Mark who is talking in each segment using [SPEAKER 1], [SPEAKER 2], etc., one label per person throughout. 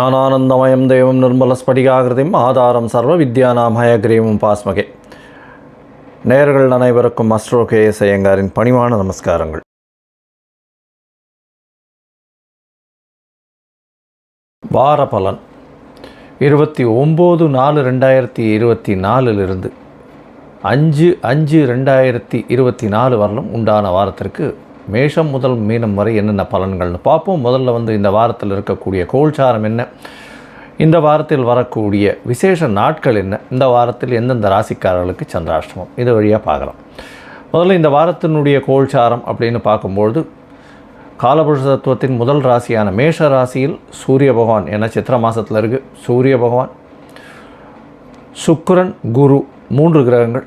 [SPEAKER 1] ஞானானந்தமயம் தேவம் நிர்மலஸ்படிகாகிருதியும் ஆதாரம் சர்வ வித்யானாம் ஹயக்ரீமும் பாஸ்மகே. நேர்கள் அனைவருக்கும் அஸ்ட்ரோ கே எஸ் ஐயங்காரின் பணிவான நமஸ்காரங்கள். வார பலன் இருபத்தி ஒம்பது நாலு ரெண்டாயிரத்தி இருபத்தி நாலுலிருந்து அஞ்சு அஞ்சு ரெண்டாயிரத்தி இருபத்தி நாலு வரலும் உண்டான வாரத்திற்கு மேஷம் முதல் மீனம் வரை என்னென்ன பலன்கள்னு பார்ப்போம். முதல்ல வந்து இந்த வாரத்தில் இருக்கக்கூடிய கோல்சாரம் என்ன? இந்த வாரத்தில் வரக்கூடிய விசேஷ நாட்கள் என்ன? இந்த வாரத்தில் எந்தெந்த ராசிக்காரர்களுக்கு சந்திராஷ்டமம்? இது வழியாக பார்க்கலாம். முதல்ல இந்த வாரத்தினுடைய கோல்சாரம் அப்படின்னு பார்க்கும்பொழுது காலபுருஷ தத்துவத்தின் முதல் ராசியான மேஷ ராசியில் சூரிய பகவான் என சித்திர மாதத்தில் இருக்குது சூரிய பகவான் சுக்கரன் குரு மூன்று கிரகங்கள்.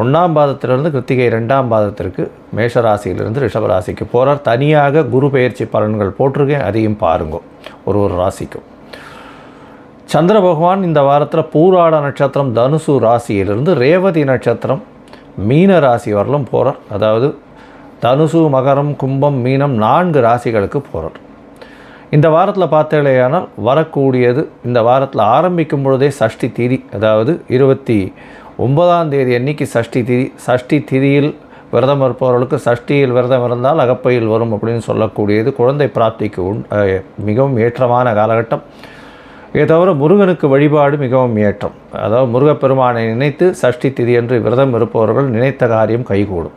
[SPEAKER 1] ஒன்றாம் பாதத்திலிருந்து கிருத்திகை ரெண்டாம் பாதத்திற்கு மேஷ ராசியிலிருந்து ராசிக்கு போகிறார் தனியாக குரு பெயர்ச்சி பலன்கள் போட்டிருக்கேன். அதையும் பாருங்க. ஒரு ஒரு ராசிக்கும். சந்திர பகவான் இந்த வாரத்தில் பூராட நட்சத்திரம் தனுசு ராசியிலிருந்து ரேவதி நட்சத்திரம் மீன ராசி வரலும் போகிறார் அதாவது தனுசு மகரம் கும்பம் மீனம் நான்கு ராசிகளுக்கு போகிறார் இந்த வாரத்தில் பார்த்தேலையானால் வரக்கூடியது இந்த வாரத்தில் ஆரம்பிக்கும் பொழுதே சஷ்டி தீதி அதாவது இருபத்தி ஒன்பதாம் தேதி அன்னைக்கு சஷ்டி திதி சஷ்டி திதியில் விரதம் இருப்பவர்களுக்கு சஷ்டியில் விரதம் இருந்தால் அகப்பையில் வரும் அப்படின்னு சொல்லக்கூடியது குழந்தை பிராப்திக்கு உண் மிகவும் ஏற்றமான காலகட்டம். இதை தவிர முருகனுக்கு வழிபாடு மிகவும் ஏற்றம். அதாவது முருகப்பெருமானை நினைத்து சஷ்டி திதி என்று விரதம் இருப்பவர்கள் நினைத்த காரியம் கைகூடும்.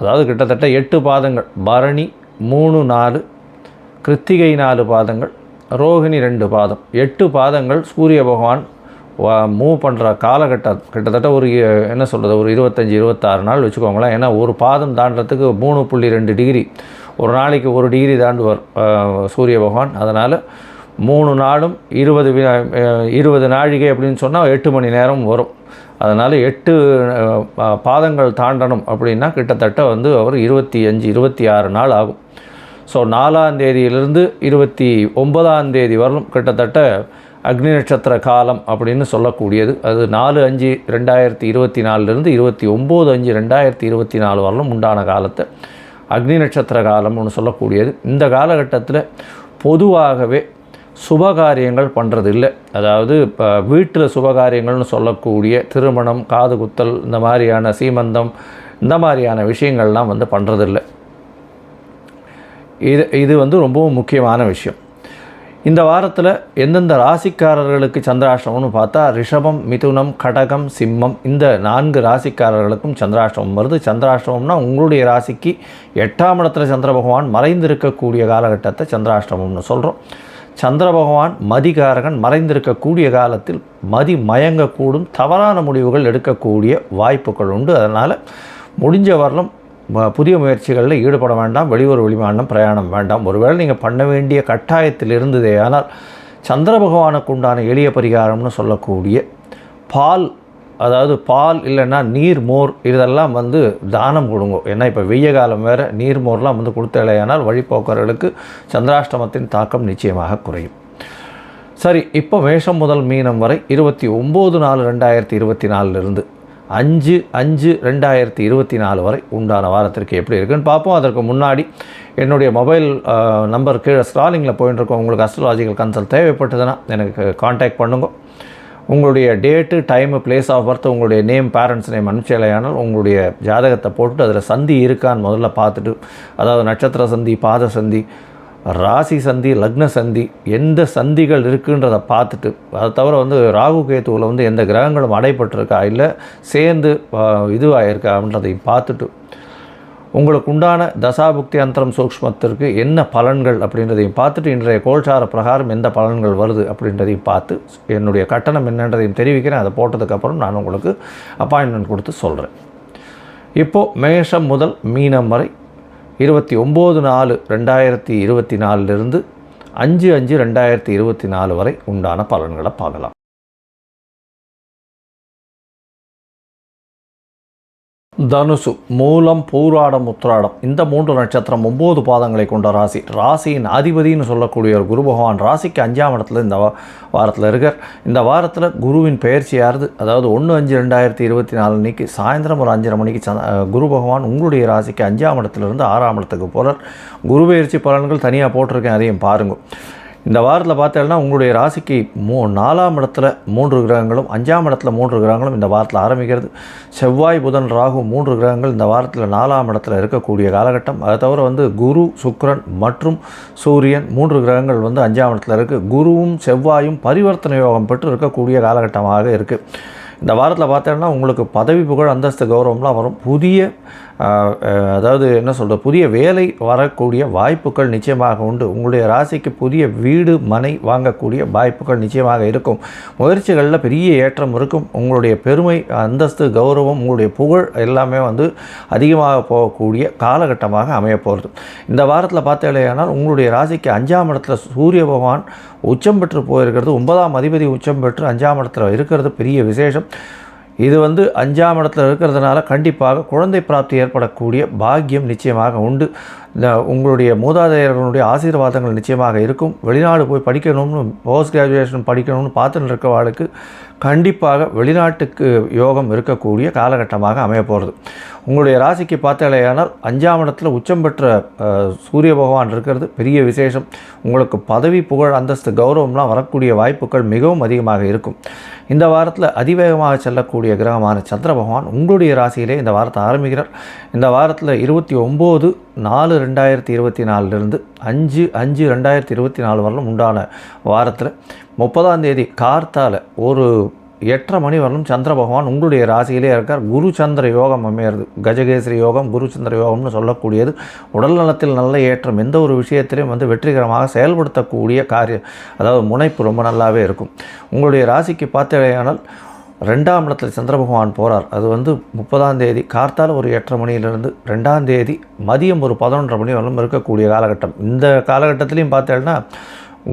[SPEAKER 1] அதாவது கிட்டத்தட்ட எட்டு பாதங்கள் பரணி மூணு நாலு கிருத்திகை நாலு பாதங்கள் ரோகிணி ரெண்டு பாதம். எட்டு பாதங்கள் சூரிய பகவான் மூவ் பண்ணுற காலகட்டம். கிட்டத்தட்ட ஒரு என்ன சொல்கிறது ஒரு இருபத்தஞ்சி இருபத்தாறு நாள் வச்சுக்கோங்களேன். ஏன்னா ஒரு பாதம் தாண்டத்துக்கு மூணு புள்ளி ரெண்டு டிகிரி. ஒரு நாளைக்கு ஒரு டிகிரி தாண்டுவார் சூரிய பகவான். அதனால் மூணு நாளும் இருபது இருபது நாழிகை அப்படின்னு சொன்னால் எட்டு மணி நேரம் வரும். அதனால் எட்டு பா- பாதங்கள் தாண்டணும் அப்படின்னா கிட்டத்தட்ட வந்து அவர் இருபத்தி அஞ்சு இருபத்தி ஆறு நாள் ஆகும். ஸோ நாலாம் தேதியிலிருந்து இருபத்தி ஒன்பதாம் தேதி வரலும் கிட்டத்தட்ட அக்னி நட்சத்திர காலம் அப்படின்னு சொல்லக்கூடியது. அது நாலு அஞ்சு ரெண்டாயிரத்தி இருபத்தி நாலுலேருந்து இருபத்தி ஒம்பது அஞ்சு ரெண்டாயிரத்தி இருபத்தி நாலு வரலும் உண்டான காலத்தை அக்னி நட்சத்திர காலம்னு சொல்லக்கூடியது. இந்த காலகட்டத்தில் பொதுவாகவே சுபகாரியங்கள் பண்ணுறது இல்லை அதாவது இப்போ வீட்டில் சுபகாரியங்கள்னு சொல்லக்கூடிய திருமணம் காது குத்தல் இந்த மாதிரியான சீமந்தம் இந்த மாதிரியான விஷயங்கள்லாம் வந்து பண்ணுறதில்லை இது இது வந்து ரொம்பவும் முக்கியமான விஷயம். இந்த வாரத்தில் எந்தெந்த ராசிக்காரர்களுக்கு சந்திராஷ்டமம்னு பார்த்தா ரிஷபம் மிதுனம் கடகம் சிம்மம் இந்த நான்கு ராசிக்காரர்களுக்கும் சந்திராஷ்டமம் வருது. சந்திராஷ்டமம்னா உங்களுடைய ராசிக்கு எட்டாம் இடத்துல சந்திர பகவான் மறைந்திருக்கக்கூடிய காலகட்டத்தை சந்திராஷ்டமம்னு சொல்கிறோம் சந்திர பகவான் மதிகாரகன் மறைந்திருக்கக்கூடிய காலத்தில் மதி மயங்கக்கூடும் தவறான முடிவுகள் எடுக்கக்கூடிய வாய்ப்புகள் உண்டு. அதனால் முடிஞ்ச வரலும் புதிய முயற்சிகளில் ஈடுபட வேண்டாம் வெளியூர் வெளிமாநிலம் பிரயாணம் வேண்டாம். ஒருவேளை நீங்கள் பண்ண வேண்டிய கட்டாயத்தில் இருந்ததே ஆனால் சந்திர பகவானுக்கு உண்டான எளிய பரிகாரம்னு சொல்லக்கூடிய பால் அதாவது பால் இல்லைன்னா நீர் மோர் இதெல்லாம் வந்து தானம் கொடுங்க. ஏன்னா இப்போ வெய்ய காலம் வேறு நீர் மோர்லாம் வந்து கொடுத்தலையானால் வழிபோக்கர்களுக்கு சந்திராஷ்டமத்தின் தாக்கம் நிச்சயமாக குறையும். சரி இப்போ மேஷம் முதல் மீனம் வரை இருபத்தி ஒம்பது நாலு ரெண்டாயிரத்தி இருபத்தி நாலுலேருந்து அஞ்சு அஞ்சு ரெண்டாயிரத்தி இருபத்தி நாலு வரை உண்டான வாரத்திற்கு எப்படி இருக்குன்னு பார்ப்போம். அதற்கு முன்னாடி என்னுடைய மொபைல் நம்பர் கீழே ஸ்க்ராலிங்கில் போயின்னு இருக்கோம். உங்களுக்கு அஸ்ட்ராலாஜிக்கல் கன்சல்ட் தேவைப்பட்டதுன்னா எனக்கு காண்டாக்ட் பண்ணுங்க. உங்களுடைய date time place of birth உங்களுடைய நேம் பேரண்ட்ஸ் நேம் அனுப்பிச்சலையானால் உங்களுடைய ஜாதகத்தை போட்டுட்டு அதில் சந்தி இருக்கான்னு முதல்ல பார்த்துட்டு அதாவது நட்சத்திர சந்தி பாத சந்தி ராசி சந்தி லக்ன சந்தி எந்த சந்திகள் இருக்குன்றதை பார்த்துட்டு அதை தவிர வந்து ராகு கேத்துவில் வந்து எந்த கிரகங்களும் அடைப்பட்டிருக்கா இல்லை சேர்ந்து ஆஹ், அப்படின்றதையும் பார்த்துட்டு உங்களுக்கு உண்டான தசாபுக்தி அந்தரம் சூக்ஷ்மத்திற்கு என்ன பலன்கள் அப்படின்றதையும் பார்த்துட்டு இன்றைய கோல்சார பிரகாரம் எந்த பலன்கள் வருது அப்படின்றதையும் பார்த்து என்னுடைய கட்டணம் என்னன்றதையும் தெரிவிக்கிறேன். அதை போட்டதுக்கப்புறம் நான் உங்களுக்கு அப்பாயின்மெண்ட் கொடுத்து சொல்கிறேன் இப்போது மேஷம் முதல் மீனம் வரை இருபத்தி ஒம்பது நாலு ரெண்டாயிரத்தி இருபத்தி நாலுலேருந்து அஞ்சு அஞ்சு ரெண்டாயிரத்தி இருபத்தி நாலு வரை உண்டான பலன்களை பார்க்கலாம். தனுசு மூலம் பூராடம் உத்ராடம் இந்த மூன்று நட்சத்திரம் ஒம்பது பாதங்களை கொண்ட ராசி. ராசியின் அதிபதின்னு சொல்லக்கூடிய ஒரு குரு பகவான் ராசிக்கு அஞ்சாம் இடத்துல இந்த வாரத்தில் இருக்கார். இந்த வாரத்தில் குருவின் பெயர்ச்சியாருது அதாவது ஒன்று அஞ்சு ரெண்டாயிரத்தி இருபத்தி நாலு அன்னைக்கு சாயந்தரம் ஒரு அஞ்சரை மணிக்கு சந்த குரு பகவான் உங்களுடைய ராசிக்கு அஞ்சாம் இடத்துலேருந்து ஆறாம் இடத்துக்கு போகிறார் குரு பெயர்ச்சி பலன்கள் தனியாக போட்டிருக்கேன் அதையும் பாருங்கள் இந்த வாரத்தில் பார்த்தீங்கன்னா உங்களுடைய ராசிக்கு மூ நாலாம் இடத்துல மூன்று கிரகங்களும் அஞ்சாம் இடத்துல மூன்று கிரகங்களும் இந்த வாரத்தில் ஆரம்பிக்கிறது. செவ்வாய் புதன் ராகு மூன்று கிரகங்கள் இந்த வாரத்தில் நாலாம் இடத்துல இருக்கக்கூடிய காலகட்டம். அதை தவிர வந்து குரு சுக்ரன் மற்றும் சூரியன் மூன்று கிரகங்கள் வந்து அஞ்சாம் இடத்துல இருக்குது குருவும் செவ்வாயும் பரிவர்த்தனை யோகம் பெற்று இருக்கக்கூடிய காலகட்டமாக இருக்குது இந்த வாரத்தில் பார்த்தேன்னா உங்களுக்கு பதவி புகழ் அந்தஸ்து கௌரவம்லாம் வரும். புதிய அதாவது என்ன சொல்கிறது புதிய வேலை வரக்கூடிய வாய்ப்புகள் நிச்சயமாக உண்டு. உங்களுடைய ராசிக்கு புதிய வீடு மனை வாங்கக்கூடிய வாய்ப்புகள் நிச்சயமாக இருக்கும். முயற்சிகளில் பெரிய ஏற்றம் இருக்கும். உங்களுடைய பெருமை அந்தஸ்து கௌரவம் உங்களுடைய புகழ் எல்லாமே வந்து அதிகமாக போகக்கூடிய காலகட்டமாக அமையப்போகிறது இந்த வாரத்தில் பார்த்தீங்கன்னா உங்களுடைய ராசிக்கு அஞ்சாம் இடத்துல சூரிய பகவான் உச்சம் பெற்று போயிருக்கிறது. ஒன்பதாம் அதிபதி உச்சம் பெற்று அஞ்சாம் இடத்துல இருக்கிறது பெரிய விசேஷம். இது வந்து அஞ்சாம் இடத்துல இருக்கிறதுனால கண்டிப்பாக குழந்தை பிராப்தி ஏற்படக்கூடிய பாக்கியம் நிச்சயமாக உண்டு. இந்த உங்களுடைய மூதாதையர்களுடைய ஆசீர்வாதங்கள் நிச்சயமாக இருக்கும். வெளிநாடு போய் படிக்கணும்னு போஸ்ட் கிராஜுவேஷன் படிக்கணும்னு பார்த்துட்டு இருக்கவாளுக்கு கண்டிப்பாக வெளிநாட்டுக்கு யோகம் இருக்கக்கூடிய காலகட்டமாக அமைய போகிறது உங்களுடைய ராசிக்கு பார்த்தாலேயானால் அஞ்சாம் இடத்துல உச்சம் பெற்ற சூரிய பகவான் இருக்கிறது. பெரிய விசேஷம். உங்களுக்கு பதவி புகழ் அந்தஸ்து கௌரவம்லாம் வரக்கூடிய வாய்ப்புகள் மிகவும் அதிகமாக இருக்கும். இந்த வாரத்தில் அதிவேகமாக செல்லக்கூடிய கிரகமான சந்திர பகவான் உங்களுடைய ராசியிலே இந்த வாரத்தை ஆரம்பிக்கிறார். இந்த வாரத்தில் இருபத்தி ஒம்பது நாலு ரெண்டாயிரத்தி இருபத்தி நாலுலேருந்து அஞ்சு அஞ்சு ரெண்டாயிரத்தி இருபத்தி நாலு வரலும் உண்டான வாரத்தில் முப்பதாம் தேதி கார்த்தால ஒரு எட்டரை மணி வரலும் சந்திர பகவான் உங்களுடைய ராசியிலே இருக்கார். குரு சந்திர யோகம் அமையிறது. கஜகேசரி யோகம் குரு சந்திர யோகம்னு சொல்லக்கூடியது. உடல் நலத்தில் நல்ல ஏற்றம் எந்த ஒரு விஷயத்திலையும் வந்து வெற்றிகரமாக செயல்படுத்தக்கூடிய காரியம். அதாவது முனைப்பு ரொம்ப நல்லாவே இருக்கும். உங்களுடைய ராசிக்கு பார்த்தேயானால் ரெண்டாம் இடத்துல சந்திர பகவான் போகிறார் அது வந்து முப்பதாம் தேதி கார்த்தால் ஒரு எட்டரை மணியிலிருந்து ரெண்டாம் தேதி மதியம் ஒரு பதினொன்றரை மணி வரலும் இருக்கக்கூடிய காலகட்டம். இந்த காலகட்டத்திலையும் பார்த்தேன்னா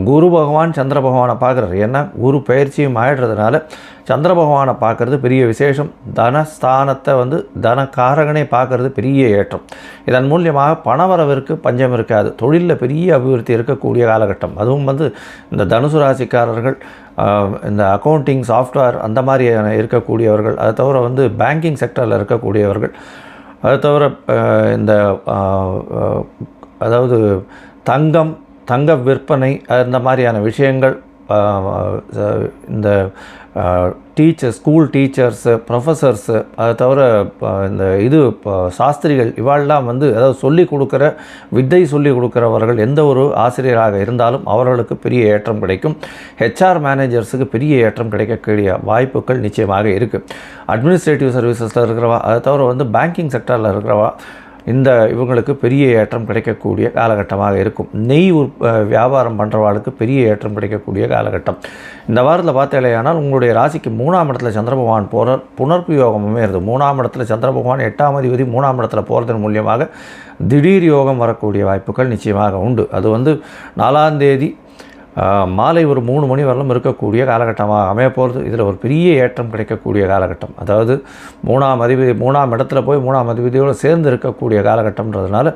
[SPEAKER 1] குரு பகவான் சந்திர பகவானை பார்க்குறாரு. ஏன்னா குரு பயிற்சியும் ஆயிடுறதுனால சந்திர பகவானை பார்க்குறது பெரிய விசேஷம். தனஸ்தானத்தை வந்து தனக்காரகனை பார்க்குறது பெரிய ஏற்றம். இதன் மூலியமாக பணவரவிற்கு பஞ்சம் இருக்காது. தொழிலில் பெரிய அபிவிருத்தி இருக்கக்கூடிய காலகட்டம். அதுவும் வந்து இந்த தனுசு ராசிக்காரர்கள் இந்த அக்கௌண்டிங் சாஃப்ட்வேர் அந்த மாதிரியான இருக்கக்கூடியவர்கள் அதை தவிர வந்து பேங்கிங் செக்டரில் இருக்கக்கூடியவர்கள் அதை தவிர இந்த அதாவது தங்கம் தங்க விற்பனை அந்த மாதிரியான விஷயங்கள் இந்த டீச்சர் ஸ்கூல் டீச்சர்ஸு ப்ரொஃபஸர்ஸு அதை தவிர இந்த இது சாஸ்திரிகள் இவாள்லாம் வந்து அதாவது சொல்லிக் கொடுக்குற வித்தை சொல்லி கொடுக்குறவர்கள் எந்த ஒரு ஆசிரியராக இருந்தாலும் அவர்களுக்கு பெரிய ஏற்றம் கிடைக்கும். ஹெச்ஆர் மேனேஜர்ஸுக்கு பெரிய ஏற்றம் கிடைக்கக்கூடிய வாய்ப்புகள் நிச்சயமாக இருக்குது அட்மினிஸ்ட்ரேட்டிவ் சர்வீசஸில் இருக்கிறவா அதை தவிர வந்து பேங்கிங் செக்டரில் இருக்கிறவா இந்த இவங்களுக்கு பெரிய ஏற்றம் கிடைக்கக்கூடிய காலகட்டமாக இருக்கும். நெய் உற் வியாபாரம் பண்ணுறவாளுக்கு பெரிய ஏற்றம் கிடைக்கக்கூடிய காலகட்டம். இந்த வாரத்தில் பார்த்தேலையானால் உங்களுடைய ராசிக்கு மூணாம் இடத்துல சந்திர பகவான் போகிற புனர்ப்பு யோகம் அமையிறது. மூணாம் இடத்துல சந்திர பகவான் எட்டாம் அதிபதி மூணாம் இடத்துல போகிறதன் மூலியமாக திடீர் யோகம் வரக்கூடிய வாய்ப்புகள் நிச்சயமாக உண்டு. அது வந்து நாலாம் தேதி மாலை ஒரு மூணு மணி வரலும் இருக்கக்கூடிய காலகட்டமாக அமைய போகிறது இதில் ஒரு பெரிய ஏற்றம் கிடைக்கக்கூடிய காலகட்டம். அதாவது மூணாம் அதிபதி மூணாம் இடத்துல போய் மூணாம் அதிபதியோடு சேர்ந்து இருக்கக்கூடிய காலகட்டம்ன்றதுனால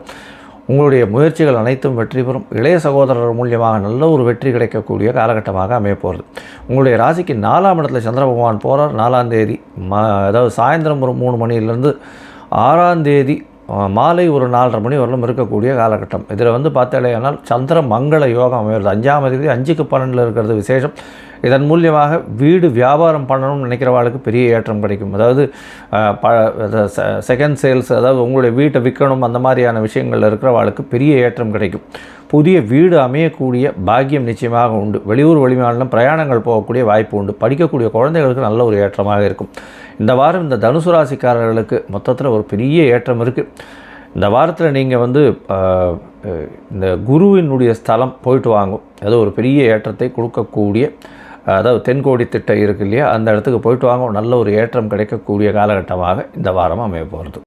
[SPEAKER 1] உங்களுடைய முயற்சிகள் அனைத்தும் வெற்றி பெறும். இளைய சகோதரர் மூலியமாக நல்ல ஒரு வெற்றி கிடைக்கக்கூடிய காலகட்டமாக அமைய போகிறது உங்களுடைய ராசிக்கு நாலாம் இடத்துல சந்திர பகவான் போகிறார் நாலாம் தேதி ம அதாவது சாயந்தரம் ஒரு மூணு மணிலேருந்து ஆறாம் தேதி மாலை ஒரு நாலரை மணி வரலும் இருக்கக்கூடிய காலகட்டம். இதில் வந்து பார்த்தாலேயானால் சந்திர மங்கள யோகம் அமைகிறது. அஞ்சாம் அதிபதி அஞ்சுக்கு பன்னெண்டில் இருக்கிறது விசேஷம். இதன் மூலியமாக வீடு வியாபாரம் பண்ணணும்னு நினைக்கிறவாளுக்கு பெரிய ஏற்றம் கிடைக்கும். அதாவது ப செகண்ட் சேல்ஸ் அதாவது உங்களுடைய வீட்டை விற்கணும் அந்த மாதிரியான விஷயங்களில் இருக்கிறவாளுக்கு பெரிய ஏற்றம் கிடைக்கும். புதிய வீடு அமையக்கூடிய பாக்கியம் நிச்சயமாக உண்டு. வெளியூர் வெளிமாநிலம் பிரயாணங்கள் போகக்கூடிய வாய்ப்பு உண்டு. படிக்கக்கூடிய குழந்தைகளுக்கு நல்ல ஒரு ஏற்றமாக இருக்கும். இந்த வாரம் இந்த தனுசு ராசிக்காரர்களுக்கு மொத்தத்தில் ஒரு பெரிய ஏற்றம் இருக்குது இந்த வாரத்தில் நீங்கள் வந்து இந்த குருவினுடைய ஸ்தலம் போயிட்டு வாங்கும். ஏதோ ஒரு பெரிய ஏற்றத்தை கொடுக்கக்கூடிய அதாவது தென்கோடி திட்டம் இருக்கு இல்லையா? அந்த இடத்துக்கு போயிட்டு வாங்க நல்ல ஒரு ஏற்றம் கிடைக்கக்கூடிய காலகட்டமாக இந்த வாரம் அமைய போகிறது